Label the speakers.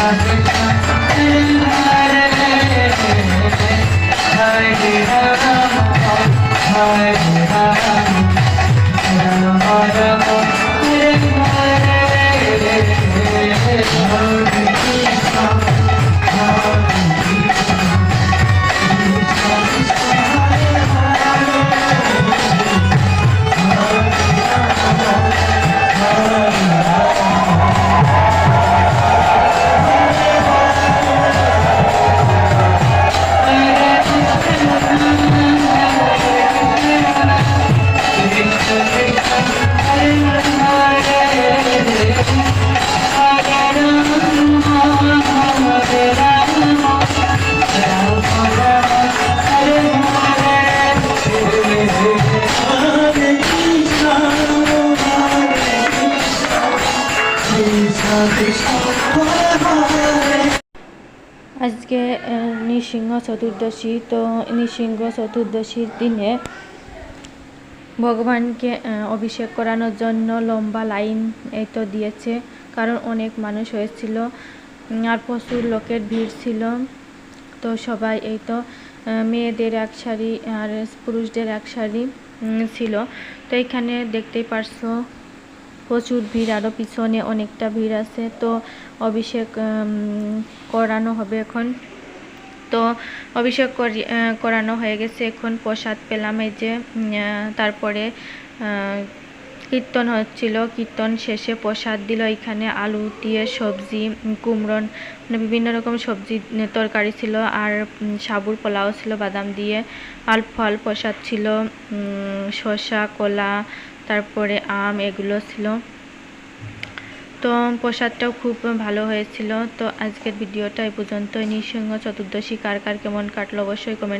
Speaker 1: Hare আজকে নৃসিংহ চতুর্দশী। তো নৃসিংহ চতুর্দশীর দিনে ভগবানকে অভিষেক করানোর জন্য লম্বা লাইন এই তো দিয়েছে, কারণ অনেক মানুষ হয়েছিল। আর প্রচুর লোকের ভিড় ছিল। তো সবাই এই তো মেয়েদের এক শাড়ি আর পুরুষদের এক শাড়ি ছিল। তো এখানে দেখতেই পারছ প্রচুর ভিড় আরও পিছনে অনেকটা ভিড় আছে তো অভিষেক করানো হবে এখন। তো অভিষেক করি- করানো হয়ে গেছে এখন প্রসাদ পেলাম এই যে তারপরে কীর্তন হচ্ছিল কীর্তন শেষে প্রসাদ দিল এখানে আলু দিয়ে সবজি উম, কুমড়ো মানে বিভিন্ন রকম সবজি তরকারি ছিল আর সাবুর পোলাও ছিল বাদাম দিয়ে আল ফল প্রসাদ ছিল শসা কলা তারপরে আম, এগুলো ছিল। তো প্রসাদটাও খুব ভালো হয়েছিল। তো আজকের ভিডিওটা এই পর্যন্ত নৃসিংহ চতুর্দশী কার কার কেমন কাটলো অবশ্যই কমেন্ট